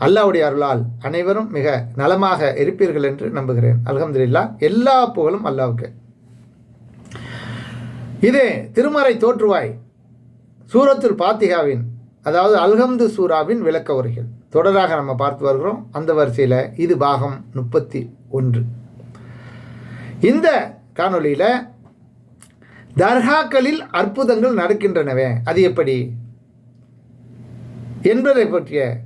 அல்லாவுடைய அருளால் அனைவரும் மிக நலமாக இருப்பீர்கள் என்று நம்புகிறேன். அல்ஹம்துலில்லா எல்லா புகழும் அல்லாவுக்கு. இது திருமறை தோற்றுவாய். சூரத்துல் பாத்திகாவின் அதாவது அல்ஹம்து சூராவின் விளக்க உரைகள். தொடராக நம்ம பார்த்து வருகிறோம். அந்த வரிசையில் இது பாகம் முப்பத்தி ஒன்று. இந்த காணொளியில் தர்காக்களில் அற்புதங்கள் நடக்கின்றனவே. அது எப்படி? என்பதை பற்றிய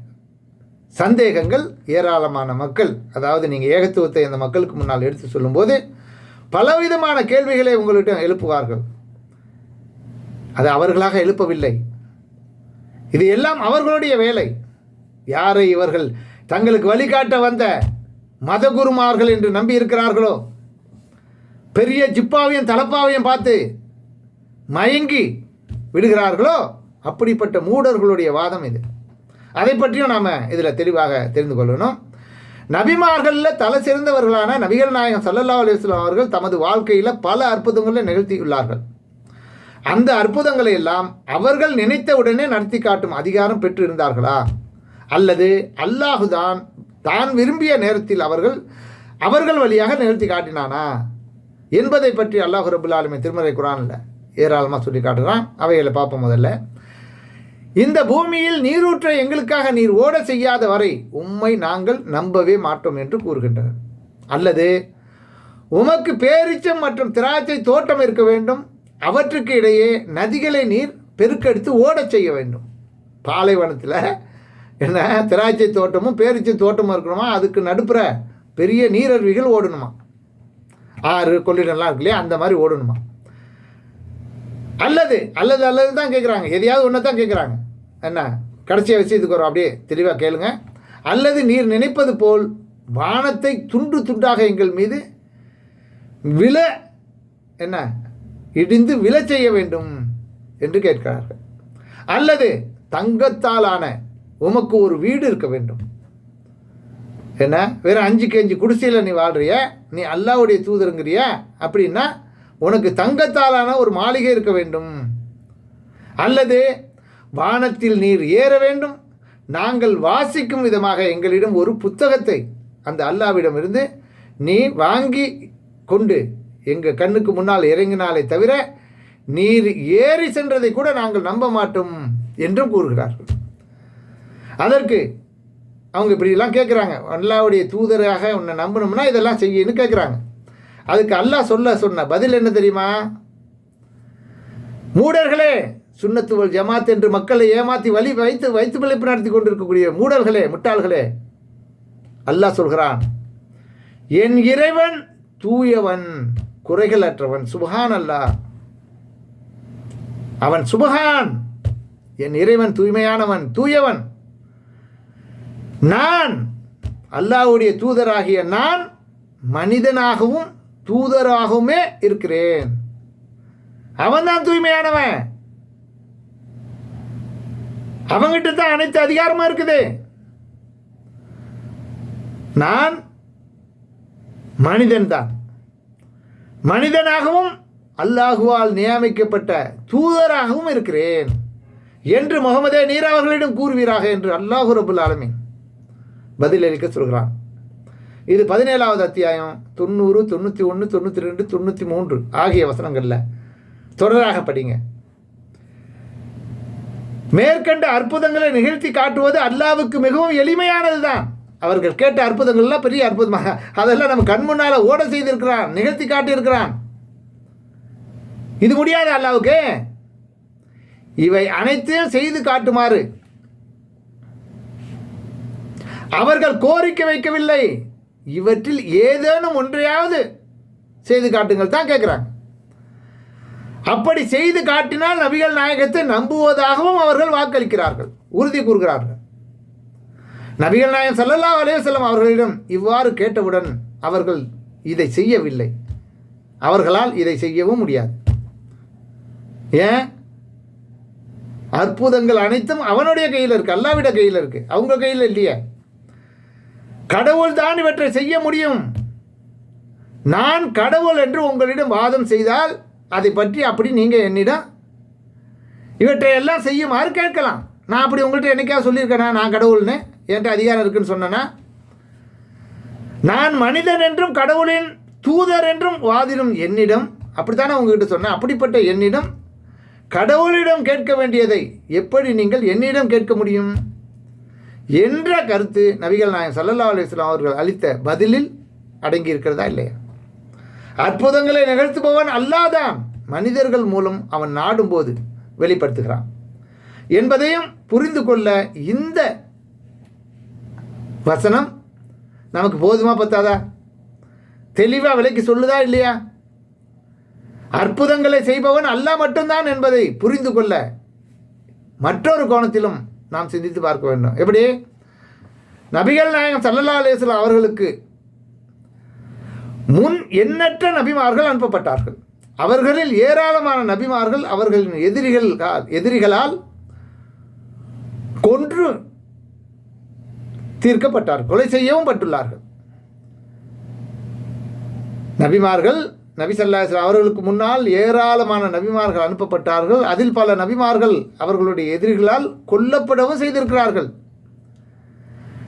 சந்தேகங்கள் ஏராளமான மக்கள் அதாவது நீங்கள் ஏகத்துவத்தை அந்த மக்களுக்கு முன்னால் எடுத்து சொல்லும்போது பலவிதமான கேள்விகளை உங்கள்கிட்ட எழுப்புவார்கள். அது அவர்களாக எழுப்பவில்லை. இது எல்லாம் அவர்களுடைய வேலை. யாரை இவர்கள் தங்களுக்கு வழிகாட்ட வந்த மதகுருமார்கள் என்று நம்பி இருக்கிறார்களோ பெரிய ஜிப்பாவையும் தலப்பாவையும் பார்த்து மயங்கி விடுகிறார்களோ? அப்படிப்பட்ட மூடர்களுடைய வாதம் இது. அதை பற்றியும் நாம் இதில் தெளிவாக தெரிந்து கொள்ளணும். நபிமார்களில் தலை சிறந்தவர்களான நபிகள் நாயகம் சல்லல்லா அலுவலாம் அவர்கள் தமது வாழ்க்கையில் பல அற்புதங்களை நிகழ்த்தியுள்ளார்கள். அந்த அற்புதங்களை எல்லாம் அவர்கள் நினைத்த உடனே நடத்தி காட்டும் அதிகாரம் பெற்றிருந்தார்களா? அல்லது அல்லாஹுதான் தான் விரும்பிய நேரத்தில் அவர்கள் அவர்கள் வழியாக நிகழ்த்தி காட்டினானா? என்பதை பற்றி அல்லாஹு ரபுல்லாலுமே திருமறை குரானில் ஏராளமாக சொல்லி காட்டுறான். அவைகளை பார்ப்போம் முதல்ல. இந்த பூமியில் நீரூற்றை எங்களுக்காக நீர் ஓட செய்யாத வரை உம்மை நாங்கள் நம்பவே மாட்டோம் என்று கூறுகின்றனர். அல்லது உமக்கு பேரிச்சம் மற்றும் திராட்சை தோட்டம் இருக்க வேண்டும். அவற்றுக்கு இடையே நதிகளை நீர் பெருக்கெடுத்து ஓடச் செய்ய வேண்டும். பாலைவனத்தில் என்ன திராட்சை தோட்டமும் பேரிச்சை தோட்டமும் இருக்கணுமா? அதுக்கு நடுப்புற பெரிய நீரருவிகள் ஓடணுமா? ஆறு கொள்ளிடம்லாம் இருக்கு இல்லையா? அந்த மாதிரி ஓடணுமா? அல்லது அல்லது அல்லது தான் கேட்குறாங்க எதையாவது ஒன்று தான் கேட்குறாங்க என்ன? கடைசியாக விஷயத்துக்கு வரும் அப்படியே தெளிவாக கேளுங்க. அல்லது நீர் நினைப்பது போல் வானத்தை துண்டு துண்டாக எங்கள் மீது விழ என்ன? இடிந்து விழ செய்ய வேண்டும் என்று கேட்கிறார்கள். அல்லது தங்கத்தாலான உமக்கு ஒரு வீடு இருக்க வேண்டும். என்ன? வேறு அஞ்சு கேஞ்சி குடிசையில் நீ வாழ்கிறிய நீ அல்லாவுடைய தூதருங்கிறிய? அப்படின்னா உனக்கு தங்கத்தாலான ஒரு மாளிகை இருக்க வேண்டும். அல்லது வானத்தில் நீர் ஏற வேண்டும். நாங்கள் வாசிக்கும் விதமாக எங்களிடம் ஒரு புத்தகத்தை அந்த அல்லாவிடமிருந்து நீ வாங்கி கொண்டு எங்கள் கண்ணுக்கு முன்னால் இறங்கினாலே தவிர நீர் ஏறி சென்றதை கூட நாங்கள் நம்ப மாட்டோம் என்றும் கூறுகிறார்கள். அதற்கு அவங்க இப்படிலாம் கேட்குறாங்க அல்லாவுடைய தூதராக உன்னை நம்பணும்னா இதெல்லாம் செய்யன்னு கேட்குறாங்க அதுக்கு அல்லாஹ் சொல்ல சொன்ன பதில் என்ன தெரியுமா? மூடர்களே சுண்ணத்துவல் ஜமாத் என்று மக்களை ஏமாற்றி வழி வைத்து வைத்து பிழைப்பு நடத்தி கொண்டிருக்கக்கூடிய மூடல்களே முட்டாள்களே. அல்லாஹ் சொல்கிறான் என் இறைவன் தூயவன் குறைகள் அற்றவன் சுபஹான் அல்லாஹ் அவன் சுபஹான். என் இறைவன் தூய்மையானவன் தூயவன். நான் அல்லாவுடைய தூதராகிய நான் மனிதனாகவும் தூதராகவுமே இருக்கிறேன். அவன் தான் தூய்மையானவன். அவங்கிட்ட தான் அனைத்து அதிகாரமாக இருக்குது. நான் மனிதன் தான் மனிதனாகவும் அல்லாஹுவால் நியமிக்கப்பட்ட தூதராகவும் இருக்கிறேன் என்று முகமதே நீர் அவர்களிடம் கூறுவீராக என்று அல்லாஹு ரபுல் ஆலமின் பதிலளிக்க சொல்கிறான். இது பதினேழாவது அத்தியாயம் தொண்ணூறு தொண்ணூற்றி ஒன்று தொண்ணூற்றி ரெண்டு தொண்ணூற்றி மூன்று ஆகிய வசனங்களில் தொடராக படிங்க. மேற்கண்ட அற்புதங்களை நிகழ்த்தி காட்டுவது அல்லாவுக்கு மிகவும் எளிமையானது தான் அவர்கள் கேட்ட அற்புதங்கள்லாம் பெரிய அற்புதமாக அதெல்லாம் நம்ம கண் முன்னால் ஓட செய்திருக்கிறான் நிகழ்த்தி காட்டியிருக்கிறான். இது முடியாது அல்லாவுக்கு. இவை அனைத்தையும் செய்து காட்டுமாறு. அவர்கள் கோரிக்கை வைக்கவில்லை. இவற்றில் ஏதேனும் ஒன்றையாவது செய்து காட்டுங்கள் தான் கேட்குறாங்க அப்படி செய்து காட்டினால் நபிகள் நாயகத்தை நம்புவதாகவும் அவர்கள் வாக்களிக்கிறார்கள் உறுதி கூறுகிறார்கள். நபிகள் நாயகம் சல்லல்லா அலைஹி அவர்களிடம் இவ்வாறு கேட்டவுடன் அவர்கள் இதை செய்யவில்லை. அவர்களால் இதை செய்யவும் முடியாது. ஏன்? அற்புதங்கள் அனைத்தும் அவனுடைய கையில் இருக்கு அல்லாவிட கையில் இருக்கு. அவங்க கையில் இல்லையே. கடவுள் தான் இவற்றை செய்ய முடியும். நான் கடவுள் என்று உங்களிடம் வாதம் செய்தால் அதை பற்றி அப்படி நீங்கள் என்னிடம் இவற்றை எல்லாம் செய்யுமாறு கேட்கலாம். நான் அப்படி உங்கள்கிட்ட என்னைக்கா சொல்லியிருக்கேனா? நான் கடவுள்னு என்கிட்ட அதிகாரம் இருக்குன்னு சொன்னேன்னா நான் மனிதன் என்றும் கடவுளின் தூதர் என்றும் வாதிடும் என்னிடம் அப்படித்தானே உங்ககிட்ட சொன்னேன்? அப்படிப்பட்ட என்னிடம் கடவுளிடம் கேட்க வேண்டியதை எப்படி நீங்கள் என்னிடம் கேட்க முடியும்? என்ற கருத்து நபிகள் நாயகம் சல்லல்லா அலைஹி அவர்கள் அளித்த பதிலில் அடங்கி இருக்கிறதா இல்லையா? அற்புதங்களை நிகழ்த்துபவன் அல்லாதான். மனிதர்கள் மூலம் அவன் நாடும்போது வெளிப்படுத்துகிறான். என்பதையும் புரிந்து கொள்ள இந்த வசனம் நமக்கு போதுமா பத்தாதா? தெளிவாக விலைக்கு சொல்லுதா இல்லையா? அற்புதங்களை செய்பவன் அல்லாஹ் மட்டும்தான் என்பதை புரிந்து கொள்ள மற்றொரு கோணத்திலும் நாம் சிந்தித்து பார்க்க வேண்டும். எப்படி? நபிகள் நாயகம் சல்லல்லா அலிஸ்லாம் அவர்களுக்கு முன் எண்ணற்ற நபிமார்கள் அனுப்பப்பட்டார்கள். அவர்களில் ஏராளமான நபிமார்கள் அவர்களின் எதிரிகள் எதிரிகளால் கொன்று தீர்க்கப்பட்டார் கொலை செய்யவும் பட்டுள்ளார்கள். நபிமார்கள் நபி அவர்களுக்கு முன்னால் ஏராளமான நபிமார்கள் அனுப்பப்பட்டார்கள். அதில் பல நபிமார்கள் அவர்களுடைய எதிரிகளால் கொல்லப்படவும் செய்திருக்கிறார்கள்.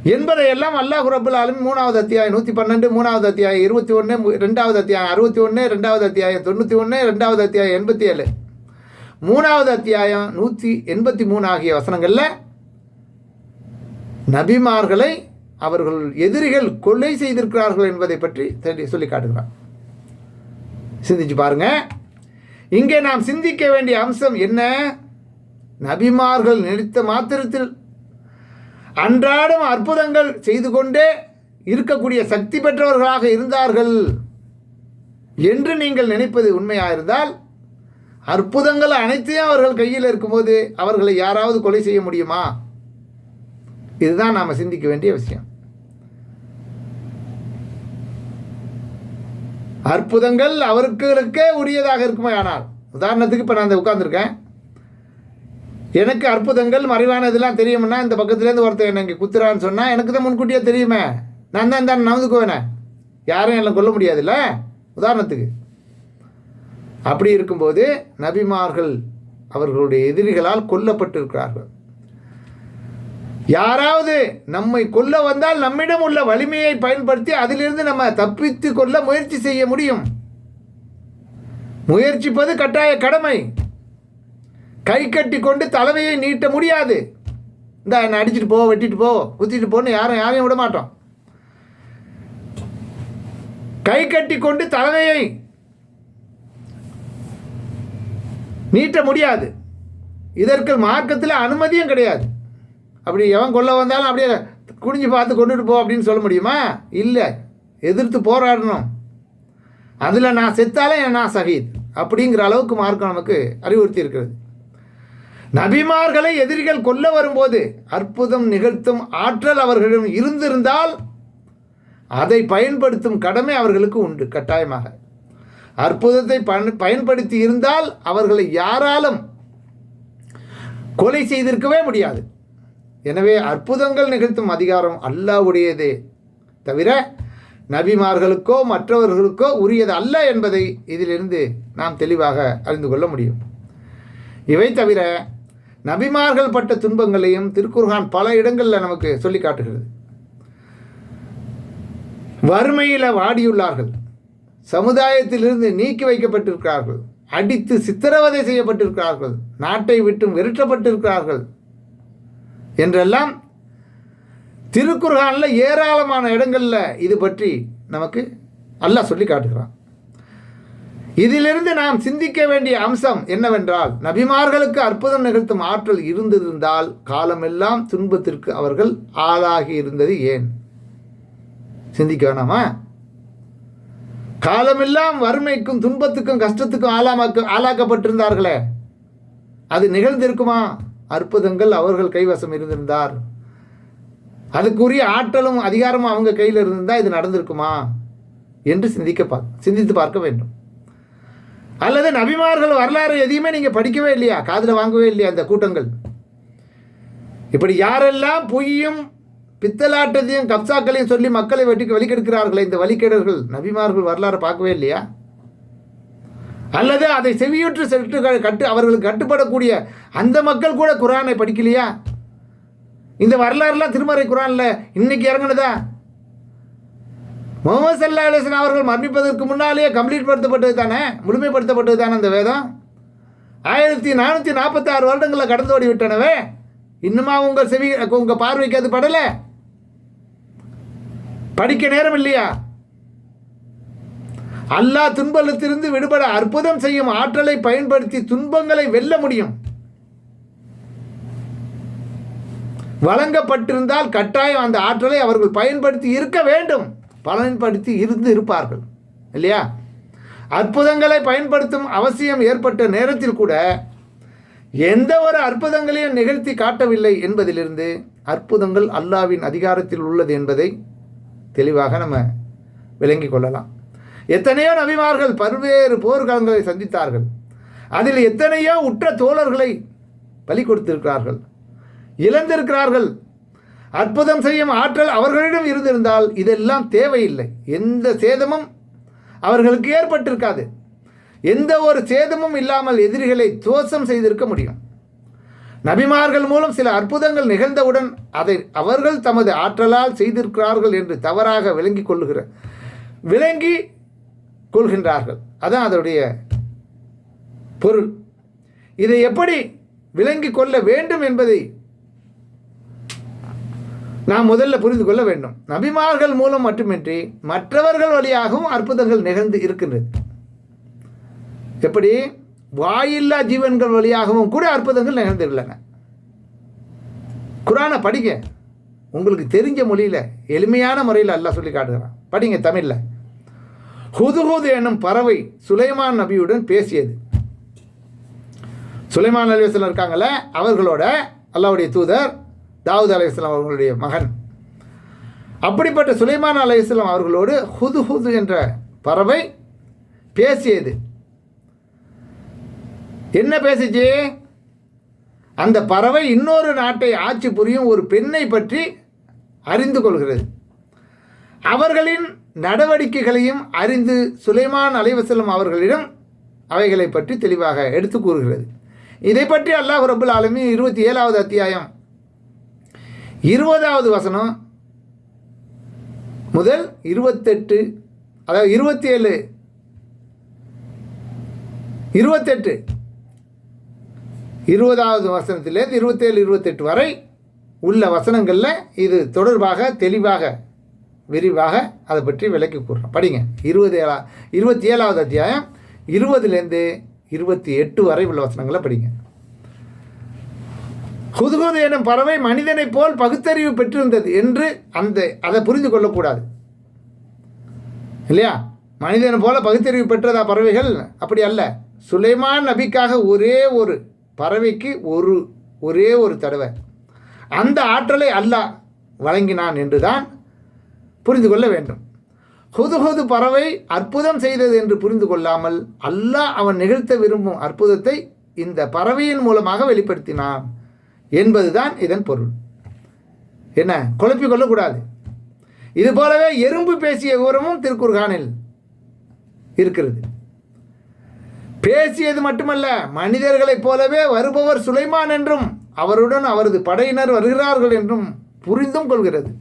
என்பதையெல்லாம் அல்லாஹ் ரபுல் ஆலமி மூணாவது அத்தியாயம் நூற்றி பன்னெண்டு மூணாவது அத்தியாயம் இருபத்தி ஒன்று ரெண்டாவது அத்தியாயம் அறுபத்தி ஒன்று ரெண்டாவது அத்தியாயம் தொண்ணூற்றி ஒன்று ரெண்டாவது அத்தியாயம் எண்பத்தி ஏழு. மூணாவது அத்தியாயம் நூற்றி எண்பத்தி மூணு ஆகிய வசனங்களில் நபிமார்களை அவர்கள் எதிரிகள் கொலை செய்திருக்கிறார்கள் என்பதை பற்றி தெளி- சொல்லி காட்டுகிறார் சிந்திச்சு பாருங்க. இங்கே நாம் சிந்திக்க வேண்டிய அம்சம் என்ன? நபிமார்கள் நினைத்த மாத்திரத்தில் அன்றாடம் அற்புதங்கள் செய்து கொண்டே இருக்கக்கூடிய சக்தி பெற்றவர்களாக இருந்தார்கள் என்று நீங்கள் நினைப்பது உண்மையாக இருந்தால் அற்புதங்கள் அனைத்தையும் அவர்கள் கையில் இருக்கும்போது அவர்களை யாராவது கொலை செய்ய முடியுமா? இதுதான் நாம் சிந்திக்க வேண்டிய விஷயம். அற்புதங்கள் அவர்களுக்கே உரியதாக இருக்குமே ஆனால் உதாரணத்துக்கு இப்போ நான் அந்த உட்காந்துருக்கேன் எனக்கு அற்புதங்கள் மறைவான இதெல்லாம் தெரியும்னா இந்த பக்கத்துலேருந்து ஒருத்தர் என்னை இங்கே குத்துறான்னு சொன்னால் எனக்கு தான் முன்கூட்டியே தெரியுமே. நான் தான் தான் நவந்துக்குவேனே. யாரும் என்னை கொல்ல முடியாதுல்ல? உதாரணத்துக்கு. அப்படி இருக்கும்போது நபிமார்கள் அவர்களுடைய எதிரிகளால் கொல்லப்பட்டிருக்கிறார்கள். யாராவது நம்மை கொல்ல வந்தால் நம்மிடம் உள்ள வலிமையை பயன்படுத்தி அதிலிருந்து நம்ம தப்பித்து கொள்ள முயற்சி செய்ய முடியும். முயற்சிப்பது கட்டாய கடமை. கை கட்டி கொண்டு தலைமையை நீட்ட முடியாது. இந்த என்னை அடிச்சிட்டு போ வெட்டிட்டு போ குத்திட்டு போன்னு யாரும் யாரையும் விட மாட்டோம். கை கட்டி கொண்டு தலைமையை நீட்ட முடியாது. இதற்கு மார்க்கத்தில் அனுமதியும் கிடையாது. அப்படி எவன் கொல்ல வந்தாலும் அப்படியே குனிஞ்சு பார்த்து கொண்டுட்டு போ அப்படின்னு சொல்ல முடியுமா? இல்லை. எதிர்த்து போராடணும். அதில் நான் செத்தாலே நான் சகித். அப்படிங்கிற அளவுக்கு மார்க்கம் நமக்கு அறிவுறுத்தி இருக்கிறது. நபிமார்களை எதிரிகள் கொல்ல வரும்போது அற்புதம் நிகழ்த்தும் ஆற்றல் அவர்களிடம் இருந்திருந்தால் அதை பயன்படுத்தும் கடமை அவர்களுக்கு உண்டு கட்டாயமாக. அற்புதத்தை பயன் பயன்படுத்தி இருந்தால் அவர்களை யாராலும் கொலை செய்திருக்கவே முடியாது. எனவே அற்புதங்கள் நிகழ்த்தும் அதிகாரம் அல்லாவுடையதே தவிர நபிமார்களுக்கோ மற்றவர்களுக்கோ உரியது அல்ல என்பதை இதிலிருந்து நாம் தெளிவாக அறிந்து கொள்ள முடியும். இவை தவிர நபிமார்கள் பட்ட துன்பங்களையும் திருக்குர்ஹான் பல இடங்களில் நமக்கு சொல்லி காட்டுகிறது. வறுமையில் வாடியுள்ளார்கள். சமுதாயத்திலிருந்து நீக்கி வைக்கப்பட்டிருக்கிறார்கள். அடித்து சித்திரவதை செய்யப்பட்டிருக்கிறார்கள். நாட்டை விட்டும் விரட்டப்பட்டிருக்கிறார்கள். என்றெல்லாம் திருக்குர்ஹானில் ஏராளமான இடங்களில் இது பற்றி நமக்கு அல்லாஹ் சொல்லி காட்டுகிறான். இதிலிருந்து நாம் சிந்திக்க வேண்டிய அம்சம் என்னவென்றால் நபிமார்களுக்கு அற்புதம் நிகழ்த்தும் ஆற்றல் இருந்திருந்தால் காலமெல்லாம் துன்பத்திற்கு அவர்கள் ஆளாகி இருந்தது ஏன்? சிந்திக்க வேணாமா? காலமெல்லாம் வறுமைக்கும் துன்பத்துக்கும் கஷ்டத்துக்கும் ஆளாமாக்க ஆளாக்கப்பட்டிருந்தார்களே. அது நிகழ்ந்திருக்குமா? அற்புதங்கள் அவர்கள் கைவசம் இருந்திருந்தார். அதுக்குரிய ஆற்றலும் அதிகாரமும் அவங்க கையில் இருந்திருந்தால் இது நடந்திருக்குமா? என்று சிந்திக்க பார்க்க சிந்தித்து பார்க்க வேண்டும். அல்லது நபிமார்கள் வரலாறு எதையுமே நீங்கள் படிக்கவே இல்லையா? காதில் வாங்கவே இல்லையா அந்த கூட்டங்கள்? இப்படி யாரெல்லாம் பொய்யும் பித்தலாட்டத்தையும் கப்சாக்களையும் சொல்லி மக்களை வெட்டி வலிக்கெடுக்கிறார்களே இந்த வலிக்கேடர்கள் நபிமார்கள் வரலாறு பார்க்கவே இல்லையா? அல்லது அதை செவியுற்று சென்று கட்டு அவர்களுக்கு கட்டுப்படக்கூடிய அந்த மக்கள் கூட குரானை படிக்கலையா? இந்த வரலாறுலாம் திருமறை குரானில் இன்னைக்கு இறங்குனதா? முகமது சல்லா அலிஸ்லாம் அவர்கள் மரணிப்பதற்கு முன்னாலேயே கம்ப்ளீட் படுத்தப்பட்டது தானே? முழுமைப்படுத்தப்பட்டது தானே அந்த வேதம்? ஆயிரத்தி நானூற்றி நாற்பத்தாறு வருடங்களில் கடந்து ஓடி விட்டனவே இன்னுமா உங்கள் செவி உங்கள் பார்வைக்கு அது படலை? படிக்க நேரம் இல்லையா? அல்லாஹ் துன்பலத்திலிருந்து விடுபட அற்புதம் செய்யும் ஆற்றலை பயன்படுத்தி துன்பங்களை வெல்ல முடியும். வழங்கப்பட்டிருந்தால் கட்டாயம் அந்த ஆற்றலை அவர்கள் பயன்படுத்தி இருக்க வேண்டும். பலன்படுத்தி இருந்து இருப்பார்கள். இல்லையா? அற்புதங்களை பயன்படுத்தும் அவசியம் ஏற்பட்ட நேரத்தில் கூட எந்த ஒரு அற்புதங்களையும் நிகழ்த்தி காட்டவில்லை என்பதிலிருந்து அற்புதங்கள் அல்லாவின் அதிகாரத்தில் உள்ளது என்பதை தெளிவாக நம்ம விளங்கிக் கொள்ளலாம். எத்தனையோ நபிமார்கள் பல்வேறு போர்க்களங்களை சந்தித்தார்கள். அதில் எத்தனையோ உற்ற தோழர்களை பலி கொடுத்திருக்கிறார்கள். இழந்திருக்கிறார்கள். அற்புதம் செய்யும் ஆற்றல் அவர்களிடம் இருந்திருந்தால் இதெல்லாம் தேவையில்லை. எந்த சேதமும் அவர்களுக்கு ஏற்பட்டிருக்காது. எந்த ஒரு சேதமும் இல்லாமல் எதிரிகளை துவசம் செய்திருக்க முடியும். நபிமார்கள் மூலம் சில அற்புதங்கள் நிகழ்ந்தவுடன் அதை அவர்கள் தமது ஆற்றலால் செய்திருக்கிறார்கள் என்று தவறாக விளங்கி கொள்ளுகிற விளங்கி கொள்கின்றார்கள். அதான் அதனுடைய பொருள். இதை எப்படி விளங்கி கொள்ள வேண்டும் என்பதை நாம் முதல்ல புரிந்து கொள்ள வேண்டும். நபிமார்கள் மூலம் மட்டுமின்றி மற்றவர்கள் வழியாகவும் அற்புதங்கள் நிகழ்ந்து இருக்கின்றது. எப்படி? வாயில்லா ஜீவன்கள் வழியாகவும் கூட அற்புதங்கள் நிகழ்ந்துள்ளன. குரானை படிங்க. உங்களுக்கு தெரிஞ்ச மொழியில் எளிமையான முறையில் அல்லாஹ் சொல்லி காட்டுகிறான். படிங்க தமிழில். ஹுதுஹுது என்னும் பறவை சுலைமான் நபியுடன் பேசியது. சுலைமான் அலிவசலம் இருக்காங்களே அவர்களோட அல்லாவுடைய தூதர் தாவூத் அலையாம் அவர்களுடைய மகன். அப்படிப்பட்ட சுலைமான் அலையாம் அவர்களோடு ஹுது ஹுது என்ற பறவை பேசியது. என்ன பேசிச்சு? அந்த பறவை இன்னொரு நாட்டை ஆட்சி புரியும் ஒரு பெண்ணை பற்றி அறிந்து கொள்கிறது. அவர்களின் நடவடிக்கைகளையும் அறிந்து சுலைமான் அலைவசலம் அவர்களிடம் அவைகளை பற்றி தெளிவாக எடுத்து கூறுகிறது. இதை பற்றி அல்லாஹ் ரபுல் ஆலமி இருபத்தி ஏழாவது அத்தியாயம் இருபதாவது வசனம். முதல் இருபத்தெட்டு அதாவது இருபத்தி ஏழு இருபத்தெட்டு. இருபதாவது வசனத்திலேருந்து இருபத்தேழு இருபத்தெட்டு வரை உள்ள வசனங்களில் இது தொடர்பாக தெளிவாக விரிவாக அதை பற்றி விளக்கி கூறுறோம் படிங்க. இருபது ஏழா இருபத்தி ஏழாவது அத்தியாயம் இருபதுலேருந்து இருபத்தி எட்டு வரை உள்ள வசனங்களை படிங்க. ஹுதுகுது எனும் பறவை மனிதனைப் போல் பகுத்தறிவு பெற்றிருந்தது என்று அந்த அதை புரிந்து கொள்ளக்கூடாது. இல்லையா? மனிதனை போல பகுத்தறிவு பெற்றதா பறவைகள்? அப்படி அல்ல. சுலைமான் நபிக்காக ஒரே ஒரு பறவைக்கு ஒரு ஒரே ஒரு தடவை. அந்த ஆற்றலை அல்லாஹ் வழங்கினான் என்றுதான் புரிந்து கொள்ள வேண்டும். ஹுது பறவை அற்புதம் செய்தது என்று புரிந்து கொள்ளாமல் அல்லாஹ் அவன் நிகழ்த்த விரும்பும் அற்புதத்தை இந்த பறவையின் மூலமாக வெளிப்படுத்தினான். என்பதுதான் இதன் பொருள். என்ன? குழப்பிக் கொள்ளக்கூடாது. இது போலவே எறும்பு பேசிய விவரமும் திருக்குர்கானில் இருக்கிறது. பேசியது மட்டுமல்ல மனிதர்களைப் போலவே வருபவர் சுலைமான் என்றும் அவருடன் அவரது படையினர் வருகிறார்கள் என்றும் புரிந்தும் கொள்கிறது.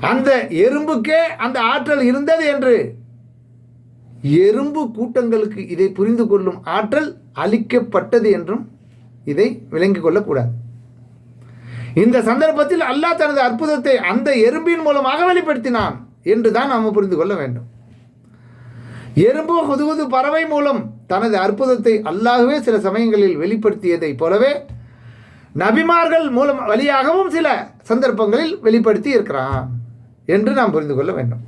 அந்த எறும்புக்கே அந்த ஆற்றல் இருந்தது என்று எறும்பு கூட்டங்களுக்கு இதை புரிந்து கொள்ளும் ஆற்றல் அளிக்கப்பட்டது என்றும் இதை விளங்கி கொள்ளக்கூடாது. இந்த சந்தர்ப்பத்தில் அல்லாஹ் தனது அற்புதத்தை அந்த எறும்பின் மூலமாக வெளிப்படுத்தினான் என்று தான் நாம் புரிந்து கொள்ள வேண்டும். எறும்பு ஹுதுகுது பறவை மூலம் தனது அற்புதத்தை அல்லாகவே சில சமயங்களில் வெளிப்படுத்தியதைப் போலவே நபிமார்கள் மூலம் வழியாகவும் சில சந்தர்ப்பங்களில் வெளிப்படுத்தி இருக்கிறான் என்று நாம் புரிந்து கொள்ள வேண்டும்.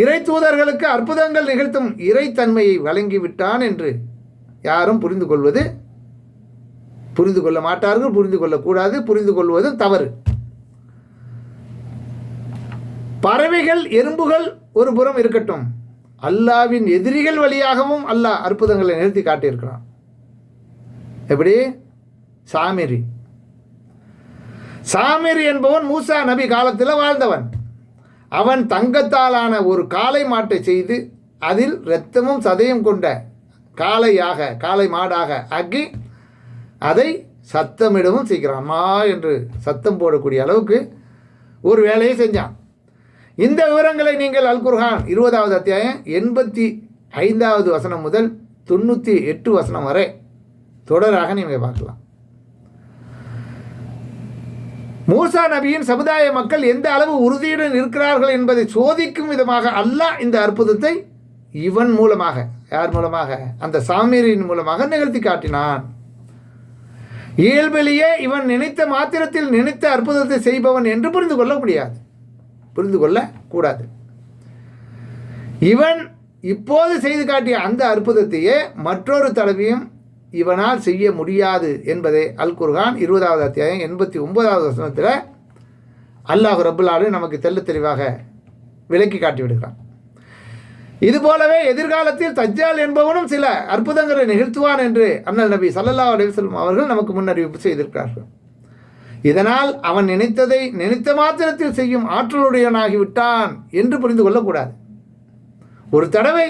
இறை தூதர்களுக்கு அற்புதங்கள் நிகழ்த்தும் இறைத்தன்மையை வழங்கிவிட்டான் என்று யாரும் புரிந்து கொள்வது புரிந்து கொள்ள மாட்டார்கள் புரிந்து கொள்ளக்கூடாது புரிந்து கொள்வதும் தவறு. பறவைகள் எறும்புகள் ஒரு புறம் இருக்கட்டும். அல்லாவின் எதிரிகள் வழியாகவும் அல்லாஹ் அற்புதங்களை நிறுத்தி காட்டியிருக்கிறான். எப்படி? சாமிரி. சாமிரி என்பவன் மூசா நபி காலத்தில் வாழ்ந்தவன். அவன் தங்கத்தாலான ஒரு காளை மாட்டை செய்து அதில் இரத்தமும் சதையும் கொண்ட காளையாக காளை மாடாக ஆக்கி அதை சத்தமிடவும் செய்கிறான். என்று சத்தம் போடக்கூடிய அளவுக்கு ஒரு வேலையை செஞ்சான். இந்த விவரங்களை நீங்கள் அல்குர்ஹான் இருபதாவது அத்தியாயம் எண்பத்தி ஐந்தாவது வசனம் முதல் தொண்ணூற்றி எட்டு வசனம் வரை தொடராக நீங்கள் பார்க்கலாம். மூசா நபியின் சமுதாய மக்கள் எந்த அளவு உறுதியுடன் இருக்கிறார்கள் என்பதை சோதிக்கும் விதமாக அல்லாஹ் இந்த அற்புதத்தை இவன் மூலமாக யார் மூலமாக? அந்த சாமியரின் மூலமாக நிகழ்த்தி காட்டினான். இயல்பிலேயே இவன் நினைத்த மாத்திரத்தில் நினைத்த அற்புதத்தை செய்பவன் என்று புரிந்து கொள்ள முடியாது. புரிந்து கொள்ள கூடாது. இவன் இப்போது செய்து காட்டிய அந்த அற்புதத்தையே மற்றொரு தடவையும் இவனால் செய்ய முடியாது என்பதை அல் குர்ஹான் இருபதாவது அத்தியாயம் எண்பத்தி ஒன்பதாவது வசனத்தில் அல்லாஹ் ரபுல்லாலும் நமக்கு தெல்ல தெளிவாக விலக்கி காட்டி விடுகிறான் இது போலவே எதிர்காலத்தில் தஜ்ஜால் என்பவனும் சில அற்புதங்களை நிகழ்த்துவான் என்று அண்ணல் நபி சல்லல்லா அலிவசல்லம் அவர்கள் நமக்கு முன்னறிவிப்பு செய்திருக்கிறார்கள். இதனால் அவன் நினைத்ததை நினைத்த மாத்திரத்தில் செய்யும் ஆற்றலுடையவனாகிவிட்டான் என்று புரிந்து கொள்ளக்கூடாது. ஒரு தடவை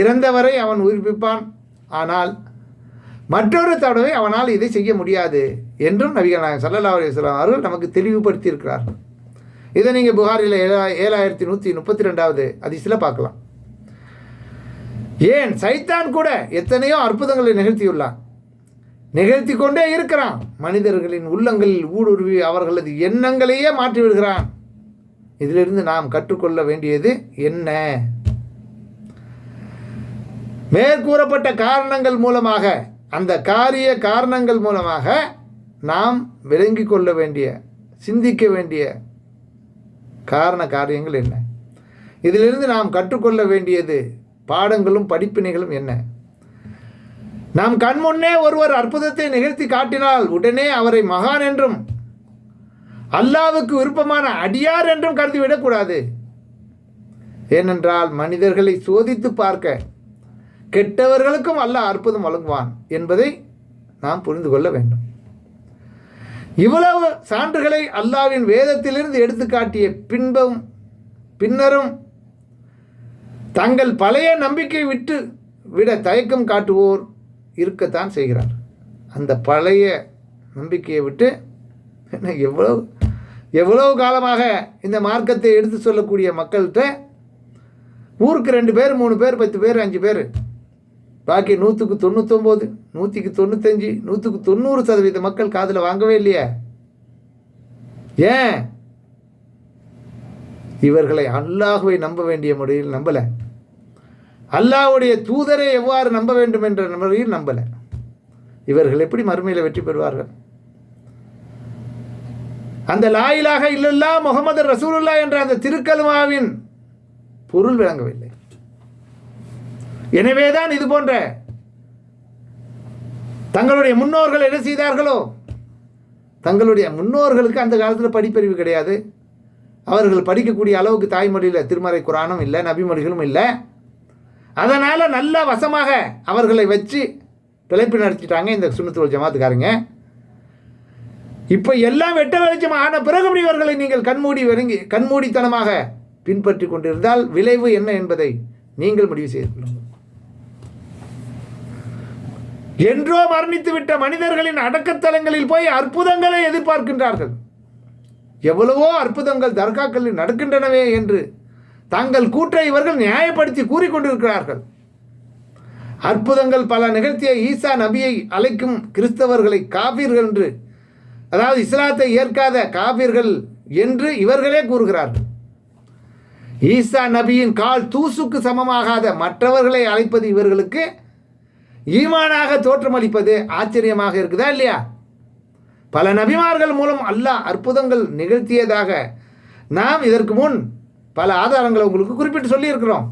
இறந்தவரை அவன் உயிர்ப்பிப்பான். ஆனால் மற்றொரு தடவை அவனால் இதை செய்ய முடியாது என்றும் நபிகள் நாயகம் சல்லல்லா அலிஸ்லாம் அவர்கள் நமக்கு தெளிவுபடுத்தியிருக்கிறார்கள். இதை நீங்கள் புகாரில் ஏழா ஏழாயிரத்தி நூற்றி முப்பத்தி ரெண்டாவது அதிசயில் பார்க்கலாம். ஏன்? சைத்தான் கூட எத்தனையோ அற்புதங்களை நிகழ்த்தியுள்ளான். நிகழ்த்தி கொண்டே இருக்கிறான். மனிதர்களின் உள்ளங்களில் ஊடுருவி அவர்களது எண்ணங்களையே மாற்றி விடுகிறான். இதிலிருந்து நாம் கற்றுக்கொள்ள வேண்டியது என்ன? மேற்கூறப்பட்ட காரணங்கள் மூலமாக அந்த காரிய காரணங்கள் மூலமாக நாம் விளங்கி கொள்ள வேண்டிய சிந்திக்க வேண்டிய காரண காரியங்கள் என்ன? இதிலிருந்து நாம் கற்றுக்கொள்ள வேண்டியது பாடங்களும் படிப்பினைகளும் என்ன? நாம் கண்முன்னே ஒருவர் அற்புதத்தை நிகழ்த்தி காட்டினால் உடனே அவரை மகான் என்றும் அல்லாவுக்கு விருப்பமான அடியார் என்றும் கருதிவிடக்கூடாது ஏனென்றால் மனிதர்களை சோதித்து பார்க்க கெட்டவர்களுக்கும் அல்லாஹ் அற்புதம் வழங்குவான் என்பதை நாம் புரிந்து கொள்ள வேண்டும். இவ்வளவு சான்றுகளை அல்லாவின் வேதத்திலிருந்து எடுத்துக்காட்டிய பின்பும் பின்னரும் தங்கள் பழைய நம்பிக்கை விட்டு விட தயக்கம் காட்டுவோர் இருக்கத்தான் செய்கிறார். அந்த பழைய நம்பிக்கையை விட்டு என்ன எவ்வளவு எவ்வளவு காலமாக இந்த மார்க்கத்தை எடுத்து சொல்லக்கூடிய மக்கள்கிட்ட ஊருக்கு ரெண்டு பேர் மூணு பேர் பத்து பேர் அஞ்சு பேர் பாக்கி நூற்றுக்கு தொண்ணூத்தொம்போது நூற்றிக்கு தொண்ணூத்தஞ்சு நூற்றுக்கு தொண்ணூறு சதவீத மக்கள் காதில் வாங்கவே இல்லையா? ஏன்? இவர்களை அல்லாஹுவை நம்ப வேண்டிய முறையில் நம்பலை. அல்லாஹ்வுடைய தூதரை எவ்வாறு நம்ப வேண்டும் என்ற முறையில் நம்பலை. இவர்கள் எப்படி மறுமையில் வெற்றி பெறுவார்கள்? அந்த லாயிலாக இல்லல்லா முகமது ரசூலுல்லா என்ற அந்த திருக்கல்மாவின் பொருள் விளங்கவில்லை. எனவேதான் இது போன்ற தங்களுடைய முன்னோர்கள் என்ன செய்தார்களோ? தங்களுடைய முன்னோர்களுக்கு அந்த காலத்தில் படிப்பறிவு கிடையாது. அவர்கள் படிக்கக்கூடிய அளவுக்கு தாய்மொழியில் திருமறை குரானும் இல்லை நபிமொழிகளும் இல்லை. அதனால் நல்ல வசமாக அவர்களை வச்சு பிழைப்பு நடத்திட்டாங்க இந்த சுண்ணத்துவல் ஜமாத்துக்காரங்க. இப்போ எல்லாம் வெட்ட வெளிச்சம் ஆன பிறகு இவர்களை நீங்கள் கண்மூடி வருங்கி கண்மூடித்தனமாக பின்பற்றி கொண்டிருந்தால் விளைவு என்ன என்பதை நீங்கள் முடிவு செய்து கொள்ளுங்கள். என்றோ மரணித்துவிட்ட மனிதர்களின் அடக்கத்தலங்களில் போய் அற்புதங்களை எதிர்பார்க்கின்றார்கள். எவ்வளவோ அற்புதங்கள் தர்காக்களில் நடக்கின்றனவே என்று தங்கள் கூற்றை இவர்கள் நியாயப்படுத்தி கூறிக்கொண்டிருக்கிறார்கள். அற்புதங்கள் பல நிகழ்த்திய ஈசா நபியை அழைக்கும் கிறிஸ்தவர்களை காபீர்கள் என்று அதாவது இஸ்லாத்தை ஏற்காத காபீர்கள் என்று இவர்களே கூறுகிறார்கள். ஈசா நபியின் கால் தூசுக்கு சமமாகாத மற்றவர்களை அழைப்பது இவர்களுக்கு ஈமானாக தோற்றமளிப்பது ஆச்சரியமாக இருக்குதா இல்லையா? பல நபிமார்கள் மூலம் அல்லாஹ் அற்புதங்கள் நிகழ்த்தியதாக நாம் இதற்கு முன் பல ஆதாரங்களை உங்களுக்கு குறிப்பிட்டு சொல்லியிருக்கிறோம்.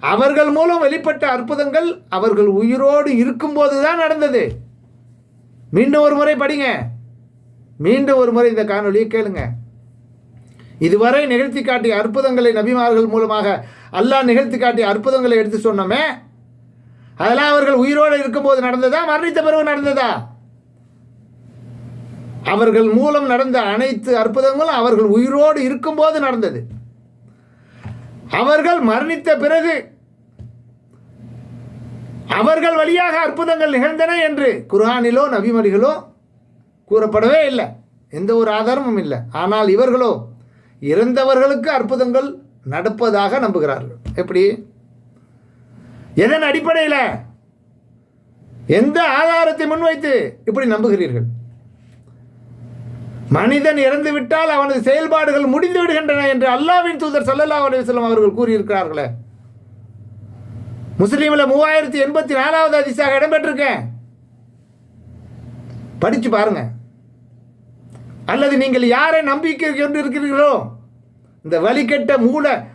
அவர்கள் மூலம் வெளிப்பட்ட அற்புதங்கள் அவர்கள் உயிரோடு இருக்கும்போது தான் நடந்தது. மீண்டும் ஒரு முறை படிங்க. மீண்டும் ஒரு முறை இந்த காணொலியை கேளுங்க. இதுவரை நிகழ்த்தி காட்டிய அற்புதங்களை நபிமார்கள் மூலமாக அல்லாஹ் நிகழ்த்தி காட்டிய அற்புதங்களை எடுத்து சொன்னோமே அதெல்லாம் அவர்கள் உயிரோடு இருக்கும்போது நடந்ததா? மரணித்த பிறகு நடந்ததா? அவர்கள் மூலம் நடந்த அனைத்து அற்புதங்களும் அவர்கள் உயிரோடு இருக்கும்போது நடந்தது. அவர்கள் மரணித்த பிறகு அவர்கள் வழியாக அற்புதங்கள் நிகழ்ந்தன என்று குர்ஹானிலோ நபிமொழிகளோ கூறப்படவே இல்லை. எந்த ஒரு ஆதாரமும் இல்லை. ஆனால் இவர்களோ இறந்தவர்களுக்கு அற்புதங்கள் நடப்பதாக நம்புகிறார்கள். எப்படி? எதன் அடிப்படையில்? எந்த ஆதாரத்தை முன்வைத்து? இப்படி நம்புகிறீர்கள். மனிதன் இறந்து விட்டால் அவனது செயல்பாடுகள் முடிந்து விடுகின்றன என்று அல்லாவின் தூதர் சல்லல்லா அலைஹி அவர்கள் கூறியிருக்கிறார்களே. முஸ்லீமில் மூவாயிரத்தி எண்பத்தி நாலாவது அதிசாக இடம்பெற்றிருக்கேன். படித்து பாருங்க. அல்லது நீங்கள் யாரை நம்பிக்கை கொண்டு இருக்கிறீர்களோ இந்த வழிகட்ட மூல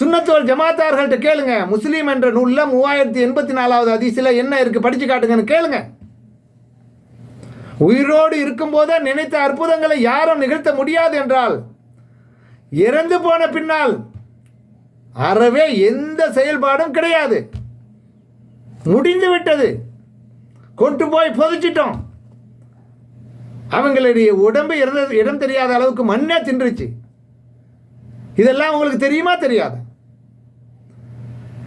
சுண்ணத்தோல் ஜமாத்தார்கள்ட்ட கேளுங்க. முஸ்லீம் என்ற நூலில் மூவாயிரத்தி எண்பத்தி நாலாவது அதிசயில் என்ன இருக்குது படித்து காட்டுங்கன்னு கேளுங்க. உயிரோடு இருக்கும்போதே நினைத்த அற்புதங்களை யாரும் நிகழ்த்த முடியாது என்றால் இறந்து போன பின்னால் அறவே எந்த செயல்பாடும் கிடையாது. முடிந்து விட்டது. கொண்டு போய் புதைச்சிட்டோம். அவங்களுடைய உடம்பு இறந்த இடம் தெரியாத அளவுக்கு மண்ணே தின்றுச்சு. இதெல்லாம் உங்களுக்கு தெரியுமா தெரியாது?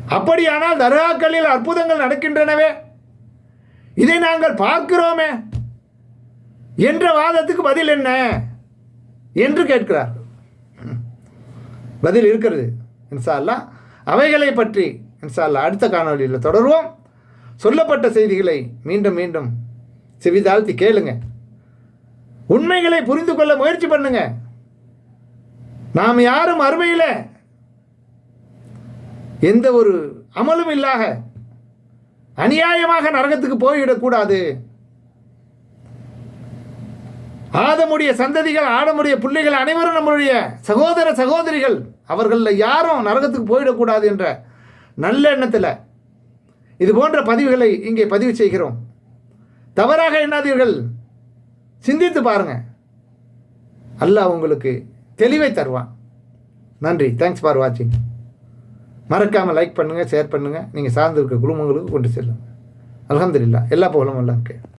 அப்படியானால் தர்காக்களில் அற்புதங்கள் நடக்கின்றனவே? இதை நாங்கள் பார்க்கிறோமே. என்ற வாதத்துக்கு பதில் என்ன? என்று கேட்கிறார். பதில் இருக்கிறது இன்ஷா அல்லா அவைகளை பற்றி இன்ஷா அடுத்த காணொளியில் தொடருவோம். சொல்லப்பட்ட செய்திகளை மீண்டும் மீண்டும் செவிதாழ்த்தி கேளுங்க. உண்மைகளை புரிந்து கொள்ள முயற்சி பண்ணுங்க. நாம் யாரும் அருமையில் எந்த ஒரு அமலும் இல்லாக அநியாயமாக நரகத்துக்கு போய்விடக்கூடாது ஆதமுடைய சந்ததிகள் ஆடமுடைய பிள்ளைகள் அனைவரும் நம்முடைய சகோதர சகோதரிகள் அவர்களில் யாரும் நரகத்துக்கு போயிடக்கூடாது என்ற நல்ல எண்ணத்தில் இது போன்ற பதிவுகளை இங்கே பதிவு செய்கிறோம். தவறாக எண்ணாதீர்கள். சிந்தித்து பாருங்க. அல்லாஹ் உங்களுக்கு தெளிவை தருவான். நன்றி. தேங்க்ஸ் ஃபார் வாட்சிங் மறக்காமல் லைக் பண்ணுங்கள் ஷேர் பண்ணுங்கள் நீங்கள் சார்ந்திருக்க குடும்பங்களுக்கு கொண்டு செல்லுங்கள் அல்ஹம்துலில்லாஹ். எல்லா புகழும் இருக்குது